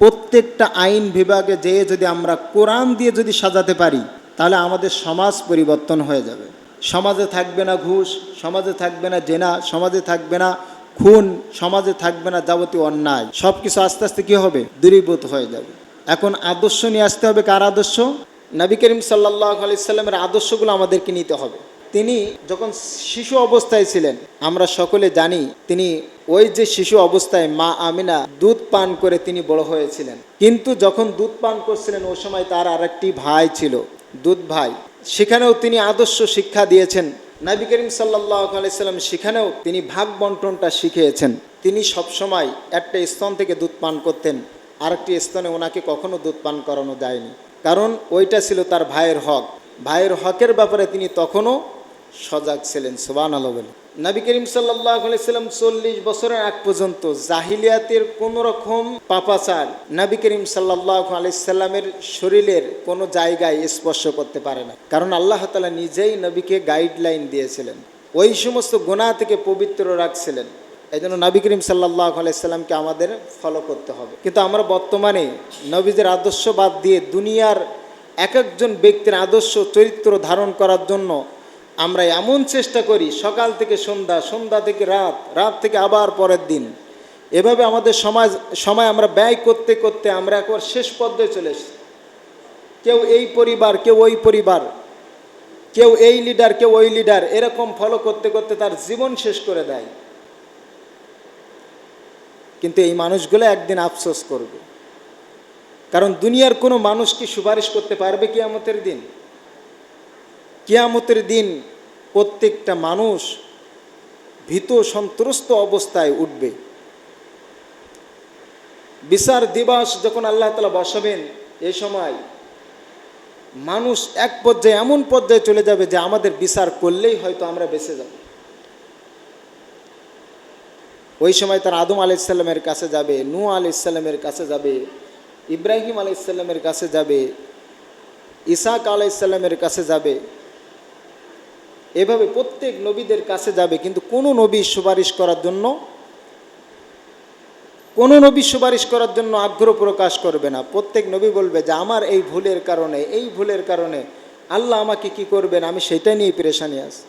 প্রত্যেকটা আইন বিভাগে যেয়ে যদি আমরা কোরআন দিয়ে যদি সাজাতে পারি, তাহলে আমাদের সমাজ পরিবর্তন হয়ে যাবে। সমাজে থাকবে না ঘুষ, সমাজে থাকবে না জেনা, সমাজে থাকবে না খুন, সমাজে থাকবে না যাবতীয় অন্যায়। সব কিছু আস্তে আস্তে কী হবে? দূরীভূত হয়ে যাবে। এখন আদর্শ নিয়ে আসতে হবে কার আদর্শ? নবী করিম সাল্লাহ আলাইসাল্লামের আদর্শগুলো আমাদেরকে নিতে হবে। তিনি যখন শিশু অবস্থায় ছিলেন, আমরা সকলে জানি তিনি ওই যে শিশু অবস্থায় মা আমিনা দুধ পান করে তিনি বড় হয়েছিলেন। কিন্তু যখন দুধ পান করছিলেন, ওই সময় তার আরেকটি ভাই ছিল, দুধ ভাই। সেখানেও তিনি আদর্শ শিক্ষা দিয়েছেন। নবী করিম সাল্লাহ আলাইসাল্লাম সেখানেও তিনি ভাগ বন্টনটা শিখিয়েছেন। তিনি সবসময় একটা স্তন থেকে দুধ পান করতেন, আরেকটি স্তনে ওনাকে কখনো দুধ পান করানো যায়নি। কারণ ওইটা ছিল তার ভাইয়ের হক। ভাইয়ের হকের ব্যাপারে তিনি তখনও সজাগ ছিলেন সোবান আলো বলে। নবী করিম আলাইসাল্লাম চল্লিশ বছরের আগ পর্যন্ত জাহিলিয়াতের কোন রকম পাপাচার নবী করিম সাল্লাহ আলাইসাল্লামের শরীরের কোনো জায়গায় স্পর্শ করতে পারে না। কারণ আল্লাহ তালা নিজেই নবীকে গাইডলাইন দিয়েছিলেন। ওই সমস্ত গোনা থেকে পবিত্র রাখছিলেন। এই জন্য নবী করিম সাল্লাহ আলাইসাল্লামকে আমাদের ফলো করতে হবে। কিন্তু আমরা বর্তমানে নবীদের আদর্শ বাদ দিয়ে দুনিয়ার এক একজন ব্যক্তির আদর্শ চরিত্র ধারণ করার জন্য আমরা এমন চেষ্টা করি, সকাল থেকে সন্ধ্যা সন্ধ্যা থেকে রাত রাত থেকে আবার পরের দিন। এভাবে আমাদের সমাজ, সময় আমরা ব্যয় করতে করতে আমরা একবার শেষ পর্যায়ে চলে এসেছি। কেউ এই পরিবার, কেউ ওই পরিবার, কেউ এই লিডার কেউ ওই লিডার এরকম ফলো করতে করতে তার জীবন শেষ করে দেয়। কিন্তু এই মানুষগুলো একদিন আফসোস করবে। কারণ দুনিয়ার কোনো মানুষ কি সুপারিশ করতে পারবে কি আমাদের দিন? কিয়ামতের দিন প্রত্যেকটা মানুষ ভীত সন্ত্রস্ত অবস্থায় উঠবে। বিচার দিবস যখন আল্লাহ তালা বসাবেন, এ সময় মানুষ এক পর্যায়ে, এমন পর্যায়ে চলে যাবে যে আমাদের বিচার করলেই হয়তো আমরা বেঁচে যাব। ওই সময় তার আদম আলাইসাল্লামের কাছে যাবে নু আলাইসাল্লামের কাছে যাবে, ইব্রাহিম আলাইসাল্লামের কাছে যাবে, ইসাক আলাইসাল্লামের কাছে যাবে। এভাবে প্রত্যেক নবীদের কাছে যাবে, কিন্তু কোনো নবী সুপারিশ করার জন্য, কোনো নবী সুপারিশ করার জন্য আগ্রহ প্রকাশ করবে না। প্রত্যেক নবী বলবে যে, আমার এই ভুলের কারণে, এই ভুলের কারণে আল্লাহ আমাকে কি করবেন? আমি সেটা নিয়ে পেরেশানি আছি।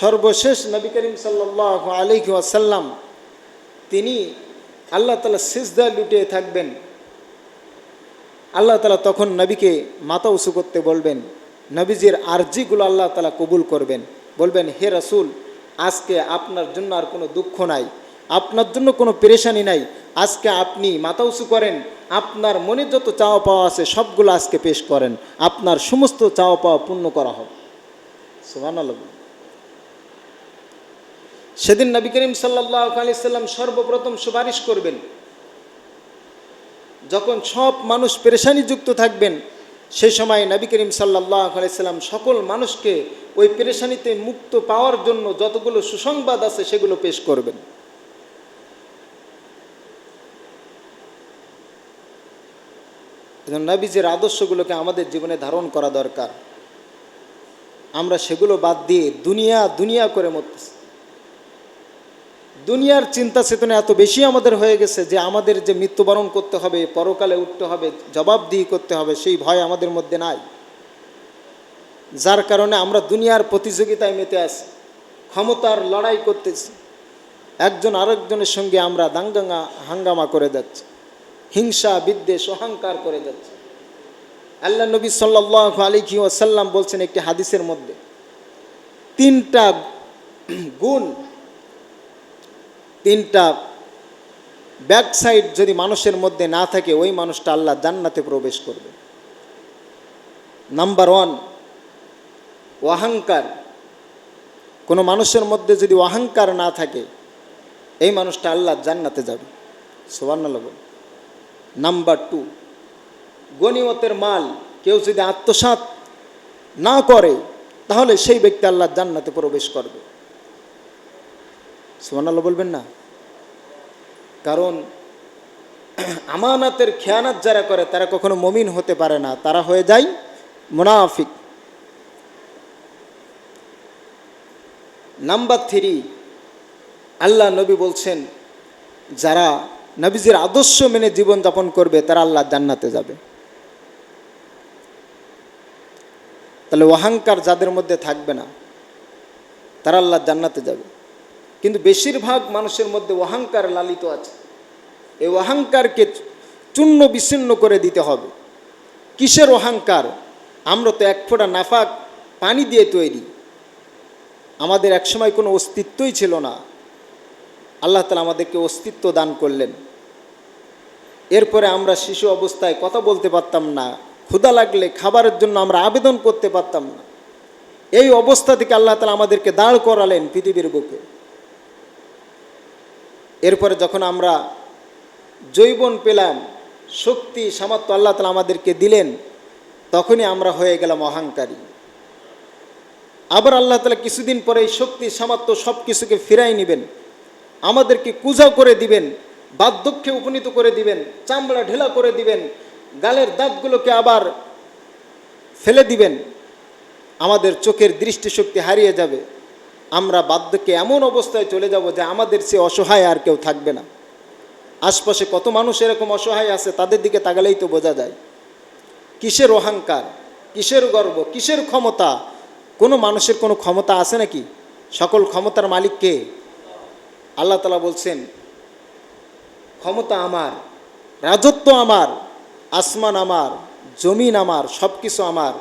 সর্বশেষ নবী করিম সাল্লাহ আলহি আসাল্লাম তিনি আল্লাহ তালা সিজদা লুটিয়ে থাকবেন। আল্লাহ তালা তখন নবীকে মাথা উঁচু করতে বলবেন নবীজির আর্জিগুলো আল্লাহ তালা কবুল করবেন। বলবেন, হে রসুল, আজকে আপনার জন্য আর কোনো দুঃখ নাই। আপনার জন্য কোনো পেরেশানি নাই। আজকে আপনি মাথা উঁচু করেন। আপনার মনে যত চাওয়া পাওয়া আছে সবগুলো আজকে পেশ করেন। আপনার সমস্ত চাওয়া পাওয়া পূর্ণ করা হবে সেদিন নবী করিম আলিয়াল্লাম সর্বপ্রথম সুপারিশ করবেন, যখন সব মানুষ পেরেশানিযুক্ত থাকবেন সেই সময় নবী করিম সাল্লাহ আলাইসাল্লাম সকল মানুষকে ওই পেরেশানিতে মুক্ত পাওয়ার জন্য যতগুলো সুসংবাদ আছে সেগুলো পেশ করবেন। নবীজের আদর্শগুলোকে আমাদের জীবনে ধারণ করা দরকার। আমরা সেগুলো বাদ দিয়ে দুনিয়া দুনিয়া করে মরতেছি। দুনিয়ার চিন্তা চেতনা এত বেশি আমাদের হয়ে গেছে যে আমাদের যে মৃত্যুবরণ করতে হবে, পরকালে উঠতে হবে, জবাবদিহি করতে হবে, সেই ভয় আমাদের মধ্যে নাই। যার কারণে আমরা দুনিয়ার প্রতিযোগিতায় মেতে আছি, ক্ষমতার লড়াই করতেছি। একজন আরেকজনের সঙ্গে আমরা দাঙ্গাঙ্গা হাঙ্গামা করে যাচ্ছি, হিংসা, বিদ্বেষ, অহংকার করে যাচ্ছে। আল্লাহ নবী সাল্লাহ আলিকি ওয়াসাল্লাম বলছেন একটি হাদিসের মধ্যে, তিনটা গুণ তিনটা ব্যাক সাইড যদি মানুষের মধ্যে না থাকে, ওই মানুষটা আল্লাহ জান্নাতে প্রবেশ করবে। নাম্বার ওয়ান, অহংকার। কোনো মানুষের মধ্যে যদি অহংকার না থাকে, এই মানুষটা আল্লাহ জান্নাতে যাবে। সোবান্নাল্লাহ নাম্বার টু গণিমতের মাল। কেউ যদি আত্মসাত না করে, তাহলে সেই ব্যক্তি আল্লাহ জান্নাতে প্রবেশ করবে। সোমানাল্লাহ বলবেন না? কারণ আমানাতের খেয়ানাত যারা করে, তারা কখনো মমিন হতে পারে না, তারা হয়ে যায় মুনাফিক। নাম্বার থ্রি, আল্লাহ নবী বলছেন, যারা নবীজির আদর্শ মেনে জীবনযাপন করবে, তারা আল্লাহ জান্নাতে যাবে। তাহলে অহংকার যাদের মধ্যে থাকবে না, তারা আল্লাহ জান্নাতে যাবে। কিন্তু বেশিরভাগ মানুষের মধ্যে অহংকার লালিত আছে। এই অহংকারকে চূর্ণ বিচ্ছিন্ন করে দিতে হবে। কিসের অহংকার? আমরা তো এক ফোঁটা নাফাক পানি দিয়ে তৈরি। আমাদের একসময় কোনো অস্তিত্বই ছিল না। আল্লাহ তালা আমাদেরকে অস্তিত্ব দান করলেন। এরপরে আমরা শিশু অবস্থায় কথা বলতে পারতাম না। ক্ষুধা লাগলে খাবারের জন্য আমরা আবেদন করতে পারতাম না। এই অবস্থা থেকে আল্লাহ তালা আমাদেরকে দাঁড় করালেন পৃথিবীর বুকে। এরপরে যখন আমরা জৈবন পেলাম, শক্তি, সামর্থ্য আল্লাহ তালা আমাদেরকে দিলেন, তখনই আমরা হয়ে গেলাম অহংকারী। আবার আল্লাহ তালা কিছুদিন পরে এই শক্তি, সামর্থ্য সব কিছুকে ফিরাই নেবেন, আমাদেরকে কুজাও করে দিবেন, বার্ধক্যে উপনীত করে দিবেন, চামড়া ঢেলা করে দিবেন, গালের দাঁতগুলোকে আবার ফেলে দিবেন, আমাদের চোখের দৃষ্টিশক্তি হারিয়ে যাবে। আমরা বার্ধক্যে এমন অবস্থায় চলে যাব যে আমাদের সে অসহায় আর কেউ থাকবে না। আশপাশে কত মানুষ এরকম অসহায় আছে, তাদের দিকে তাকালেই তো বোঝা যায়। কিসের অহংকার, কিসের গর্ব, কিসের ক্ষমতা? কোনো মানুষের কোনো ক্ষমতা আছে নাকি? সকল ক্ষমতার মালিক কে? আল্লাহ তালা বলছেন, ক্ষমতা আমার, রাজত্ব আমার, আসমান আমার, জমিন আমার সব কিছু আমার।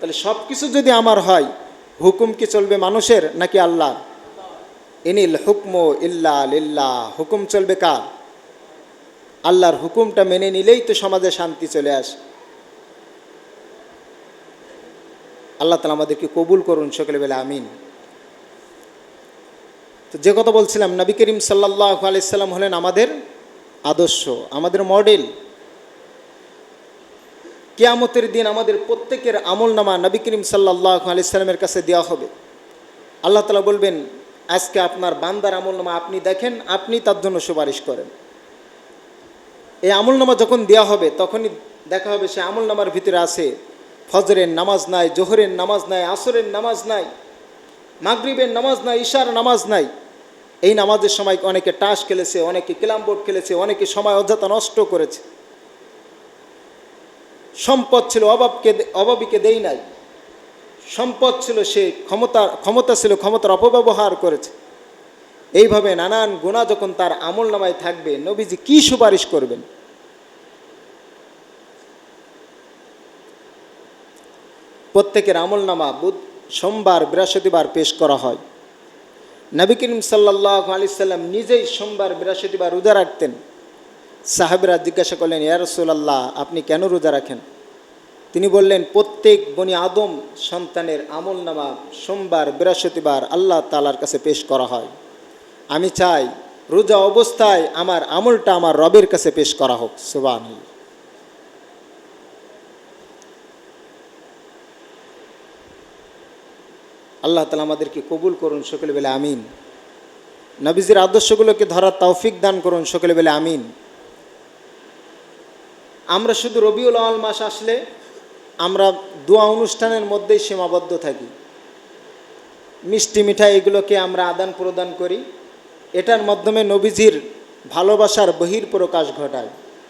তাহলে সব কিছু যদি আমার হয় হুকুম কি চলবে মানুষের নাকি আল্লাহ? ইনিল হুকমো ইল্লা লিল্লাহ। হুকুম চলবে কার? আল্লাহর হুকুমটা মেনে নিলেই তো সমাজে শান্তি চলে আসে। আল্লাহ তালা আমাদেরকে কবুল করুন সকলে বেলা আমিন। তো যে কথা বলছিলাম, নবী করিম সাল্লাহ আলাইসাল্লাম হলেন আমাদের আদর্শ, আমাদের মডেল। কেয়ামতের দিন আমাদের প্রত্যেকের আমল নামা নবী করিম সাল্লাহ আলাইসাল্লামের কাছে দেওয়া হবে। আল্লাহ তালা বলবেন, আজকে আপনার বান্দার আমল নামা আপনি দেখেন, আপনি তার জন্য সুপারিশ করেন। এই আমল নামা যখন দেওয়া হবে, তখনই দেখা হবে সে আমল নামার ভিতরে আছে, ফজরের নামাজ নাই, জোহরের নামাজ নাই, আসরের নামাজ নাই, মাগরিবের নামাজ নাই, ঈশার নামাজ নাই। এই নামাজের সময় অনেকে টাস খেলেছে, অনেকে ক্যালাম বোর্ড খেলেছে, অনেকে সময় অযথা নষ্ট করেছে। সম্পদ ছিল, অভাবকে অভাবীকে দেই নাই। সম্পদ ছিল সে ক্ষমতা ক্ষমতা ছিল, ক্ষমতার অপব্যবহার করেছে। এইভাবে নানান গুণা যখন তার আমল নামায় থাকবে, নবীজি কি সুপারিশ করবেন? প্রত্যেকের আমল নামা বুধ, সোমবার, বৃহস্পতিবার পেশ করা হয়। নবী করিম সাল্লাহ আলি সাল্লাম নিজেই সোমবার, বৃহস্পতিবার রোজা রাখতেন। সাহাবিরা জিজ্ঞাসা করলেন ইয়ারসুল্লাহ আপনি কেন রোজা রাখেন? তিনি বললেন, প্রত্যেক বনি আদম সন্তানের আমল নামা সোমবার, বৃহস্পতিবার আল্লাহ তালার কাছে পেশ করা হয়। আমি চাই রোজা অবস্থায় আমার আমলটা আমার রবের কাছে পেশ করা হোক। সুবান আল্লাহ তালা আমাদেরকে কবুল করুন সকলে বেলে আমিন। নবীজির আদর্শগুলোকে ধরার তৌফিক দান করুন সকলে বেলে আমিন। আমরা শুধু রবিউল আওয়াল মাস আসলে আমরা দোয়া অনুষ্ঠানের মধ্যেই সীমাবদ্ধ থাকি। মিষ্টি মিঠাই এগুলোকে আমরা আদান প্রদান করি। এটার মাধ্যমে নবীজির ভালোবাসার বহির প্রকাশ ঘটায়।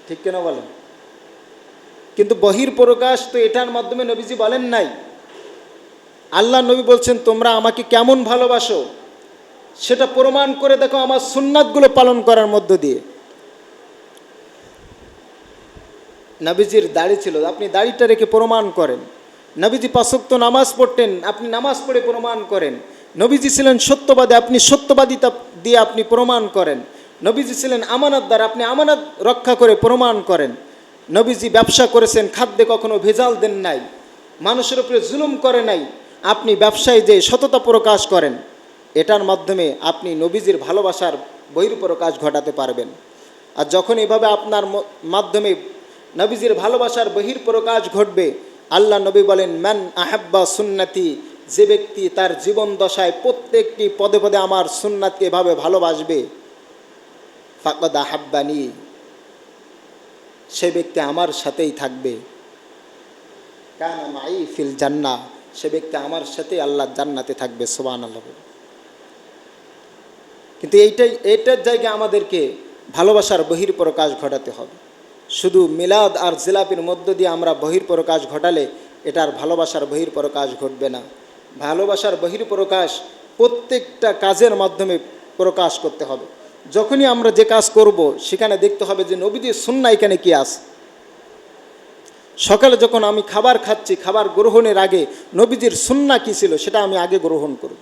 ঠিক কেন বলেন? কিন্তু বহির প্রকাশ তো এটার মাধ্যমে নবীজি বলেন নাই। আল্লাহ নবী বলছেন, তোমরা আমাকে কেমন ভালোবাসো? সেটা প্রমাণ করে দেখো আমার সুন্নাতগুলো পালন করার মধ্য দিয়ে। নবীজির দাড়ি ছিল, আপনি দাড়িটা রেখে প্রমাণ করেন। নবীজি পাশক্ত নামাজ পড়তেন, আপনি নামাজ পড়ে প্রমাণ করেন। নবীজি ছিলেন সত্যবাদী, আপনি সত্যবাদিতা দিয়ে আপনি প্রমাণ করেন। নবীজি ছিলেন আমানতদার, আপনি আমানত রক্ষা করে প্রমাণ করেন। নবীজি ব্যবসা করেছেন, খাদ্যে কখনো ভেজাল দেন নাই। মানুষের উপরে জুলুম করে নাই। আপনি ব্যবসায় যে সততা প্রকাশ করেন। এটার মাধ্যমে আপনি নবীজির ভালোবাসার বহির্প্রকাশ ঘটাতে পারবেন। আর যখন এভাবে আপনার মাধ্যমে নবীজির ভালোবাসার বহির্প্রকাশ ঘটবে। আল্লাহ নবী বলেন ম্যান আহাব্বা সুন্নাতি যে ব্যক্তি তার জীবন দশায় প্রত্যেকটি পদে পদে আমার সুন্নাতকে এভাবে ভালোবাসবে। ফাকদ আহাব্বানি, সে ব্যক্তি আমার সাথেই থাকবে। কান মাই ফিল জান্না, সে ব্যক্তি আমার সাথে আল্লাহ জান্নাতে থাকবে সোবান আল্লাহ কিন্তু এইটাই, এইটার জায়গায় আমাদেরকে ভালোবাসার বহির্প্রকাশ ঘটাতে হবে। শুধু মিলাদ আর জিলাপির মধ্য দিয়ে আমরা বহির্প্রকাশ ঘটালে এটার ভালোবাসার বহির্প্রকাশ ঘটবে না। ভালোবাসার বহির্প্রকাশ প্রত্যেকটা কাজের মাধ্যমে প্রকাশ করতে হবে। যখনই আমরা যে কাজ করব, সেখানে দেখতে হবে যে নবীজির সুন্না এখানে কী আছে। সকালে যখন আমি খাবার খাচ্ছি, খাবার গ্রহণের আগে নবীজির সুন্না কী ছিল, সেটা আমি আগে গ্রহণ করব।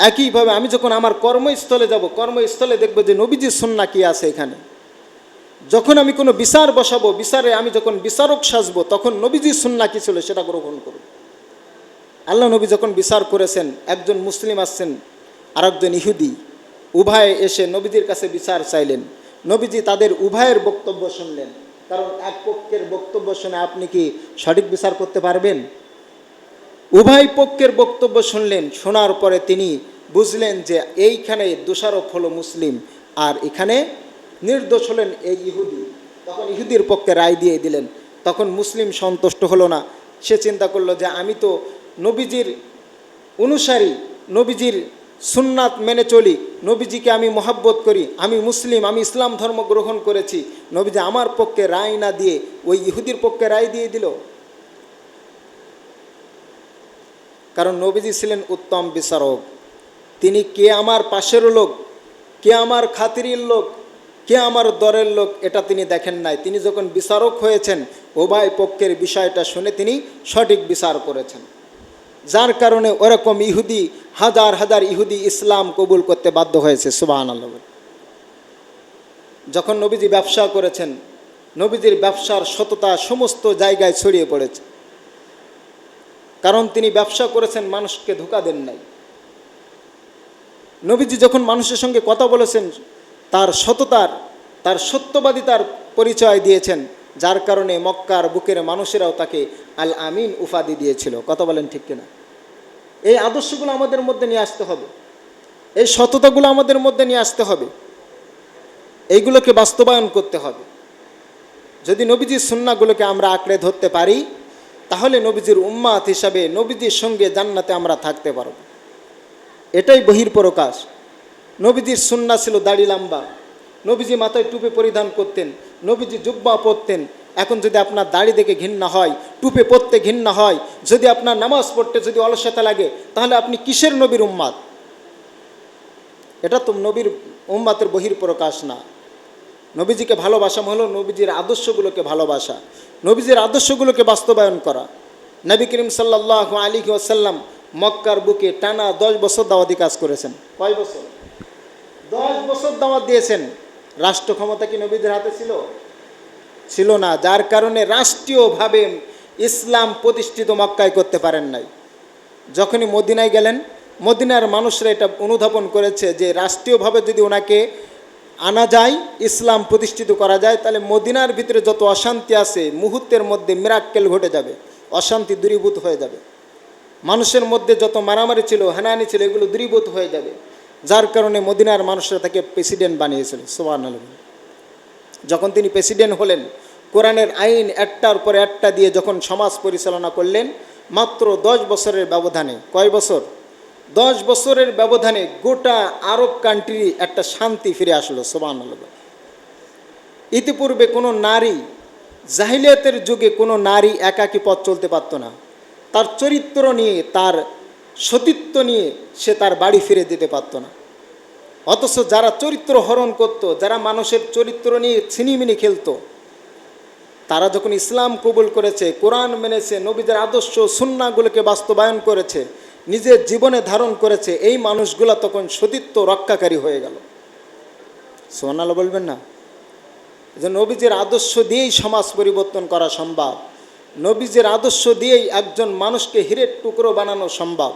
একইভাবে আমি যখন আমার কর্মস্থলে যাব, কর্মস্থলে দেখব যে নবীজির সুন্না কি আছে এখানে। যখন আমি কোনো বিচার বসাবো, বিচারে আমি যখন বিচারক সাজবো, তখন নবীজির সুন্না কি ছিল সেটা গ্রহণ করব। আল্লাহ নবী যখন বিচার করেছেন, একজন মুসলিম আসছেন আর একজন ইহুদি, উভয়ে এসে নবীজির কাছে বিচার চাইলেন। নবীজি তাদের উভয়ের বক্তব্য শুনলেন। কারণ এক পক্ষের বক্তব্য শুনে আপনি কি সঠিক বিচার করতে পারবেন? উভয় পক্ষের বক্তব্য শুনলেন, শোনার পরে তিনি বুঝলেন যে এইখানে দোষারোপ হলো মুসলিম, আর এখানে নির্দোষ হলেন এই ইহুদি। তখন ইহুদির পক্ষে রায় দিয়ে দিলেন। তখন মুসলিম সন্তুষ্ট হলো না। সে চিন্তা করল যে আমি তো নবীজির অনুসারী, নবীজির সুন্নাত মেনে চলি, নবীজিকে আমি মহাব্বত করি, আমি মুসলিম, আমি ইসলাম ধর্ম গ্রহণ করেছি। নবীজি আমার পক্ষে রায় না দিয়ে ওই ইহুদির পক্ষে রায় দিয়ে দিল। কারণ নবীজি ছিলেন উত্তম বিচারক। তিনি কে আমার পাশের লোক, কে আমার খাতিরির লোক, কে আমার দরের লোক, এটা তিনি দেখেন নাই। তিনি যখন বিচারক হয়েছেন, উভয় পক্ষের বিষয়টা শুনে তিনি সঠিক বিচার করেছেন। যার কারণে ওরকম ইহুদি, হাজার হাজার ইহুদি ইসলাম কবুল করতে বাধ্য হয়েছে সুবাহ আল্লাহ যখন নবীজি ব্যবসা করেছেন, নবীজির ব্যবসার সততা সমস্ত জায়গায় ছড়িয়ে পড়েছে। কারণ তিনি ব্যবসা করেছেন, মানুষকে ধোকা দেন নাই। নবীজি যখন মানুষের সঙ্গে কথা বলেছেন, তার সততার, তার সত্যবাদিতার পরিচয় দিয়েছেন, যার কারণে মক্কার বুকের মানুষেরাও তাকে আল আমিন উপাধি দিয়েছিল। কথা বলেন ঠিক কিনা? এই আদর্শগুলো আমাদের মধ্যে নিয়ে আসতে হবে। এই সততাগুলো আমাদের মধ্যে নিয়ে আসতে হবে। এইগুলোকে বাস্তবায়ন করতে হবে। যদি নবীজির সুন্নাগুলোকে আমরা আঁকড়ে ধরতে পারি তাহলে নবীজির উম্মাত হিসাবে নবীজির সঙ্গে জান্নাতে আমরা থাকতে পারব। এটাই বহির্প্রকাশ নবীজির সুন্না ছিল দাড়ি লাম্বা। নবীজি মাথায় টুপি পরিধান করতেন, নবীজি জুব্বা পরতেন। এখন যদি আপনার দাড়ি দেখে ঘৃণা হয়, টুপে পরতে ঘৃণা হয়, যদি আপনার নামাজ পড়তে যদি অলসতা লাগে, তাহলে আপনি কিসের নবীর উম্মাদ এটা তো নবীর উম্মাতের বহির্প্রকাশ না। নবীজিকে ভালোবাসা হলো নবীজির আদর্শগুলোকে ভালোবাসা। নবীজির আদর্শগুলোকে বাস্তবায়ন করা। নবী করিম সাল্লাহ আলী ওসাল্লাম মক্কার বুকে টানা দশ বছর দাওয়াতি কাজ করেছেন। কয় বছর? দশ বছর দাওয়াত দিয়েছেন। রাষ্ট্র ক্ষমতা কি নবীদের হাতে ছিল? ছিল না, যার কারণে রাষ্ট্রীয়ভাবে ইসলাম প্রতিষ্ঠিত মক্কায় করতে পারেন নাই। যখনই মদিনায় গেলেন, মদিনার মানুষরা এটা অনুধাবন করেছে যে রাষ্ট্রীয়ভাবে যদি ওনাকে আনা যায়, ইসলাম প্রতিষ্ঠিত করা যায়, তাহলে মদিনার ভিতরে যত অশান্তি আছে, মুহূর্তের মধ্যে মিরাক্কেল ঘটে যাবে, অশান্তি দূরীভূত হয়ে যাবে। মানুষের মধ্যে যত মারামারি ছিল, হানাহানি ছিল, এগুলো দূরীভূত হয়ে যাবে। যার কারণে মদিনার মানুষরা তাকে প্রেসিডেন্ট বানিয়েছিল সোহান যখন তিনি প্রেসিডেন্ট হলেন, কোরআনের আইন একটার পর একটা দিয়ে যখন সমাজ পরিচালনা করলেন, মাত্র দশ বছরের ব্যবধানে, কয় বছর? দশ বছরের ব্যবধানে গোটা আরব কান্ট্রি একটা শান্তি ফিরে আসলো সোবান ইতিপূর্বে কোনো নারী, জাহিলিয়াতের যুগে কোনো নারী একাকী পথ চলতে পারত না। তার চরিত্র নিয়ে, তার সতীত্ব নিয়ে সে তার বাড়ি ফিরে যেতে পারত না। অথচ যারা চরিত্র হরণ করত, যারা মানুষের চরিত্র নিয়ে ছিনিমিনি খেলতো, তারা যখন ইসলাম কবুল করেছে, কোরআন মেনেছে, নবীদের আদর্শ, সুন্নাগুলোকে বাস্তবায়ন করেছে নিজের জীবনে ধারণ করেছে, এই মানুষগুলা তখন সতীত্ব রক্ষাকারী হয়ে গেল। সোনালো বলবেন না? যে নবীজের আদর্শ দিয়েই সমাজ পরিবর্তন করা সম্ভব। নবীজের আদর্শ দিয়েই একজন মানুষকে হিরের টুকরো বানানো সম্ভব।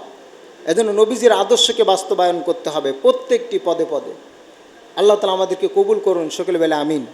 এজন্য নবীজির আদর্শকে বাস্তবায়ন করতে হবে প্রত্যেকটি পদে পদে। আল্লাহ তালা আমাদেরকে কবুল করুন, সকল বেলা আমিন।